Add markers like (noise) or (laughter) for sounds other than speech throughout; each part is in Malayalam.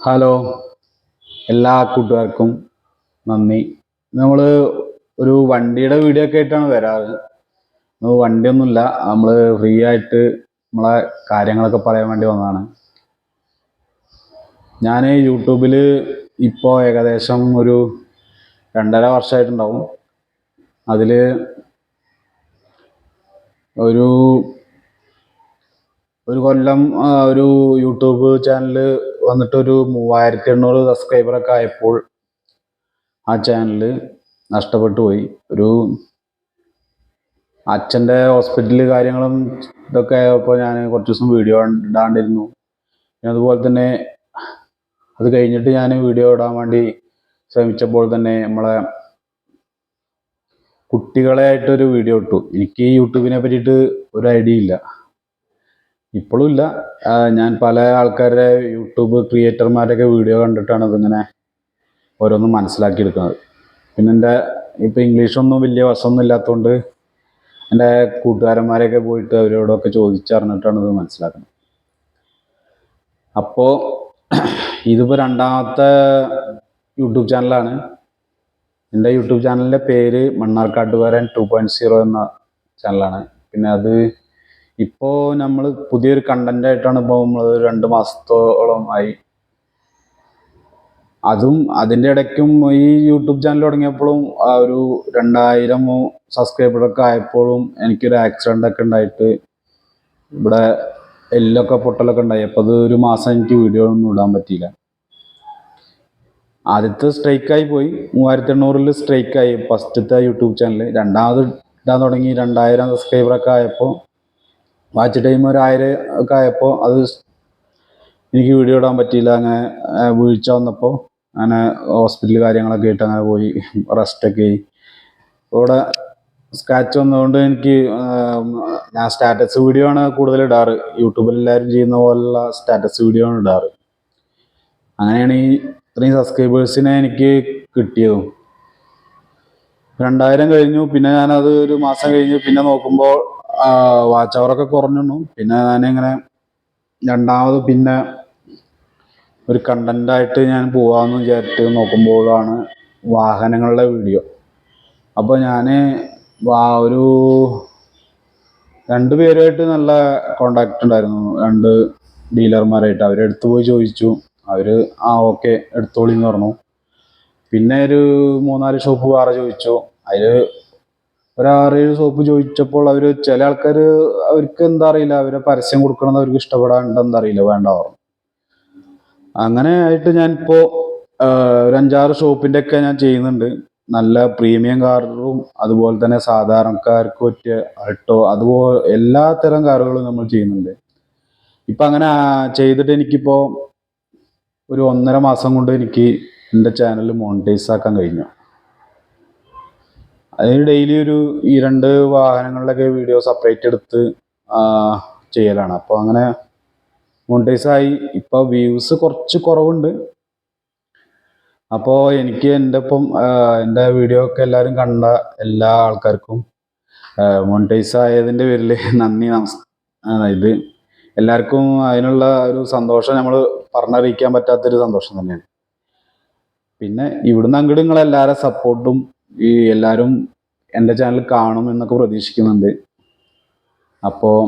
ഹലോ. എല്ലാ കൂട്ടുകാർക്കും നന്ദി. നമ്മൾ ഒരു വണ്ടിയുടെ വീഡിയോ ഒക്കെ ആയിട്ടാണ് വരാറ്. വണ്ടിയൊന്നുമില്ല. നമ്മൾ ഫ്രീ ആയിട്ട് നമ്മളെ കാര്യങ്ങളൊക്കെ പറയാൻ വേണ്ടി വന്നതാണ്. ഞാൻ യൂട്യൂബിൽ ഇപ്പോൾ ഏകദേശം ഒരു രണ്ടര വർഷമായിട്ടുണ്ടാവും അതിൽ ഒരു ഒരു കൊല്ലം ഒരു യൂട്യൂബ് ചാനൽ വന്നിട്ട് ഒരു മൂവായിരത്തി എണ്ണൂറ് സബ്സ്ക്രൈബറൊക്കെ ആയപ്പോൾ ആ ചാനൽ നഷ്ടപ്പെട്ടു പോയി ഒരു അച്ഛന്റെ ഹോസ്പിറ്റൽ കാര്യങ്ങളും ഇതൊക്കെ ആയപ്പോൾ ഞാൻ കുറച്ച് ദിവസം വീഡിയോ ഇടാണ്ടിരുന്നു. പിന്നെ അതുപോലെ തന്നെ അത് കഴിഞ്ഞിട്ട് ഞാൻ വീഡിയോ ഇടാൻ വേണ്ടി ശ്രമിച്ചപ്പോൾ തന്നെ നമ്മളെ കുട്ടികളെ ആയിട്ടൊരു വീഡിയോ ഇട്ടു. എനിക്ക് യൂട്യൂബിനെ പറ്റിയിട്ട് ഒരു ഐഡിയ ഇല്ല. ഇപ്പോഴും ഇല്ല. ഞാൻ പല ആൾക്കാരുടെ യൂട്യൂബ് ക്രിയേറ്റർമാരൊക്കെ വീഡിയോ കണ്ടിട്ടാണ് ഇതിങ്ങനെ ഓരോന്നും മനസ്സിലാക്കിയെടുക്കുന്നത്. പിന്നെ എന്റെ ഇപ്പം ഇംഗ്ലീഷൊന്നും വലിയ വശമൊന്നും ഇല്ലാത്തതുകൊണ്ട് എന്റെ കൂട്ടുകാരന്മാരെയൊക്കെ പോയിട്ട് അവരോടൊക്കെ ചോദിച്ചറിഞ്ഞിട്ടാണ് ഇത് മനസ്സിലാക്കുന്നത്. അപ്പോൾ ഇതിപ്പോൾ രണ്ടാമത്തെ യൂട്യൂബ് ചാനലാണ്. എന്റെ യൂട്യൂബ് ചാനലിന്റെ പേര് മണ്ണാർക്കാട്ടുകാരൻ ടു പോയിന്റ് സീറോ എന്ന ചാനലാണ്. പിന്നെ അത് ഇപ്പോൾ നമ്മൾ പുതിയൊരു കണ്ടന്റ് ആയിട്ടാണ് ഇപ്പോൾ നമ്മൾ രണ്ട് മാസത്തോളം ആയി. അതും അതിന്റെ ഇടയ്ക്കും ഈ യൂട്യൂബ് ചാനൽ തുടങ്ങിയപ്പോഴും ആ ഒരു രണ്ടായിരം സബ്സ്ക്രൈബറൊക്കെ ആയപ്പോഴും എനിക്കൊരു ആക്സിഡന്റ് ഒക്കെ ഉണ്ടായിട്ട് ഇവിടെ എല്ലൊക്കെ പൊട്ടലൊക്കെ ഉണ്ടായി. അപ്പോൾ അത് ഒരു മാസം എനിക്ക് വീഡിയോ ഒന്നും ഇടാൻ പറ്റിയില്ല. ആദ്യത്തെ സ്ട്രൈക്കായി പോയി. മൂവായിരത്തി എണ്ണൂറിൽ സ്ട്രൈക്കായി ഫസ്റ്റത്തെ യൂട്യൂബ് ചാനൽ രണ്ടാമത് ഇടാൻ തുടങ്ങി. രണ്ടായിരം സബ്സ്ക്രൈബറൊക്കെ ആയപ്പോൾ വാച്ച് ടൈം ഒരു ആയിരം ഒക്കെ ആയപ്പോൾ അത് എനിക്ക് വീഡിയോ ഇടാൻ പറ്റിയില്ല. അങ്ങനെ വീഴ്ച വന്നപ്പോൾ അങ്ങനെ ഹോസ്പിറ്റൽ കാര്യങ്ങളൊക്കെ ആയിട്ട് അങ്ങനെ പോയി. റെസ്റ്റൊക്കെ ആയി. ഇവിടെ സ്ക്രാച്ച് വന്നതുകൊണ്ട് എനിക്ക് ഞാൻ സ്റ്റാറ്റസ് വീഡിയോ ആണ് കൂടുതൽ ഇടാറ്. യൂട്യൂബിൽ എല്ലാവരും ചെയ്യുന്ന പോലുള്ള സ്റ്റാറ്റസ് വീഡിയോ ആണ് ഇടാറ്. അങ്ങനെയാണ് ഈ ഇത്രയും സബ്സ്ക്രൈബേഴ്സിനെ എനിക്ക് കിട്ടിയതും. രണ്ടായിരം കഴിഞ്ഞു. പിന്നെ ഞാനത് ഒരു മാസം കഴിഞ്ഞ്. പിന്നെ നോക്കുമ്പോൾ വാച്ച് അവറൊക്കെ കുറഞ്ഞു പിന്നെ ഞാനിങ്ങനെ രണ്ടാമത് പിന്നെ ഒരു കണ്ടന്റ് ആയിട്ട് ഞാൻ പോവാന്ന് വിചാരിച്ചിട്ട് നോക്കുമ്പോഴാണ് വാഹനങ്ങളുടെ വീഡിയോ അപ്പോൾ ഞാൻ വാ ഒരു രണ്ട് പേരുമായിട്ട് നല്ല കോണ്ടാക്ട് ഉണ്ടായിരുന്നു. രണ്ട് ഡീലർമാരായിട്ട് അവരെ അടുത്ത് പോയി ചോദിച്ചു. അവർ ആ ഓക്കെ എടുത്തോളി എന്ന് പറഞ്ഞു. പിന്നെ ഒരു മൂന്നാൽ ഷോപ്പ് വേറെ ചോദിച്ചു. അതിൽ ഒരു ആറേഴ് ഷോപ്പ് ചോദിച്ചപ്പോൾ അവർ ചില ആൾക്കാർ അവർക്ക് എന്താ അറിയില്ല അവരെ പരസ്യം കൊടുക്കണമെന്ന് അവർക്ക് ഇഷ്ടപ്പെടാണ്ടെന്താ അറിയില്ല വേണ്ട പറഞ്ഞു. അങ്ങനെ ആയിട്ട് ഞാനിപ്പോൾ ഒരു അഞ്ചാറ് ഷോപ്പിന്റെ ഒക്കെ ഞാൻ ചെയ്യുന്നുണ്ട്. നല്ല പ്രീമിയം കാറും അതുപോലെ തന്നെ സാധാരണക്കാർക്ക് പറ്റിയ ആൾട്ടോ അതുപോലെ എല്ലാ തരം കാറുകളും നമ്മൾ ചെയ്യുന്നുണ്ട്. ഇപ്പം അങ്ങനെ ചെയ്തിട്ട് എനിക്കിപ്പോൾ ഒരു ഒന്നര മാസം കൊണ്ട് എനിക്ക് എന്റെ ചാനൽ മോണിറ്റൈസ് ആക്കാൻ കഴിഞ്ഞു. അതിന് ഡെയിലി ഒരു ഈ രണ്ട് വാഹനങ്ങളിലൊക്കെ വീഡിയോ സെപ്പറേറ്റ് എടുത്ത് ചെയ്യലാണ്. അപ്പോൾ അങ്ങനെ മോണിറ്റൈസ് ആയി. ഇപ്പോൾ വ്യൂസ് കുറച്ച് കുറവുണ്ട്. അപ്പോൾ എനിക്ക് എന്റെ ഒപ്പം ആ, എന്റെ വീഡിയോ ഒക്കെ എല്ലാവരും കണ്ട എല്ലാ ആൾക്കാർക്കും മോണിറ്റൈസ് ആയതിന്റെ പേരിൽ നന്ദി നമസ്കാരം ഇത് എല്ലാവർക്കും അതിനുള്ള ഒരു സന്തോഷം നമ്മൾ പറഞ്ഞറിയിക്കാൻ പറ്റാത്തൊരു സന്തോഷം തന്നെയാണ്. പിന്നെ ഇവിടുന്ന് അങ്ങോട്ട് നിങ്ങളെല്ലാവരുടെ സപ്പോർട്ടും ഈ എല്ലാവരും എന്റെ ചാനൽ കാണും എന്നൊക്കെ പ്രതീക്ഷിക്കുന്നുണ്ട്. അപ്പോൾ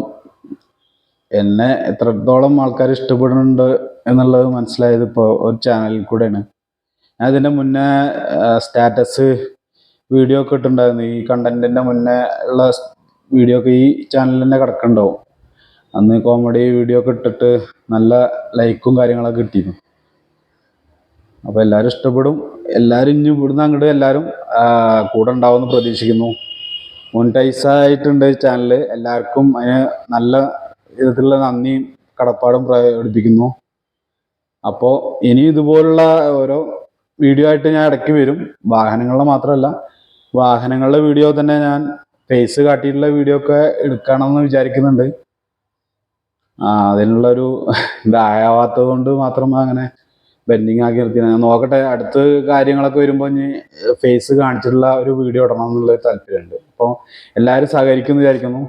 എന്നെ എത്രത്തോളം ആൾക്കാർ ഇഷ്ടപ്പെടുന്നുണ്ട് എന്നുള്ളത് മനസ്സിലായത് ഇപ്പോൾ ഒരു ചാനലിൽ കൂടെയാണ്. ഞാൻ ഇതിന്റെ മുന്നേ സ്റ്റാറ്റസ് വീഡിയോ ഒക്കെ ഇട്ടുണ്ടായിരുന്നു ഈ കണ്ടന്റിന്റെ മുന്നേ ഉള്ള വീഡിയോ ഒക്കെ ഈ ചാനലിൽ തന്നെ കിടക്കുന്നുണ്ടാവും അന്ന് കോമഡി വീഡിയോ ഒക്കെ ഇട്ടിട്ട് നല്ല ലൈക്കും കാര്യങ്ങളൊക്കെ കിട്ടിയിരുന്നു. അപ്പോൾ എല്ലാവരും ഇഷ്ടപ്പെടും. എല്ലാവരും ഇനി ഇവിടുന്ന് അങ്ങോട്ട് എല്ലാവരും കൂടെ ഉണ്ടാവുമെന്ന് പ്രതീക്ഷിക്കുന്നു. മോണിറ്റൈസ് ആയിട്ടുണ്ട് ചാനൽ എല്ലാവർക്കും അതിന് നല്ല വിധത്തിലുള്ള നന്ദിയും കടപ്പാടും പ്രകടിപ്പിക്കുന്നു. അപ്പോൾ ഇനി ഇതുപോലുള്ള ഓരോ വീഡിയോ ആയിട്ട് ഞാൻ ഇടയ്ക്ക് വരും. വാഹനങ്ങളുടെ മാത്രമല്ല വാഹനങ്ങളുടെ വീഡിയോ തന്നെ ഞാൻ ഫേസ് കാട്ടിയിട്ടുള്ള വീഡിയോ ഒക്കെ എടുക്കണമെന്ന് വിചാരിക്കുന്നുണ്ട്. അതിനുള്ളൊരു (laughs) ഇതാവാത്തത് കൊണ്ട് മാത്രം അങ്ങനെ ബെൻഡിങ് ആക്കി നിർത്തി ഞാൻ നോക്കട്ടെ അടുത്ത കാര്യങ്ങളൊക്കെ വരുമ്പോൾ ഇനി ഫേസ് കാണിച്ചിട്ടുള്ള ഒരു വീഡിയോ ഇടണം എന്നുള്ള താല്പര്യമുണ്ട്. അപ്പോൾ എല്ലാവരും സഹകരിക്കുന്നു വിചാരിക്കുന്നു.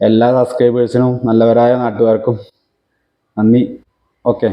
എല്ലാ സബ്സ്ക്രൈബേഴ്സിനും നല്ലവരായ നാട്ടുകാർക്കും നന്ദി. ഓക്കെ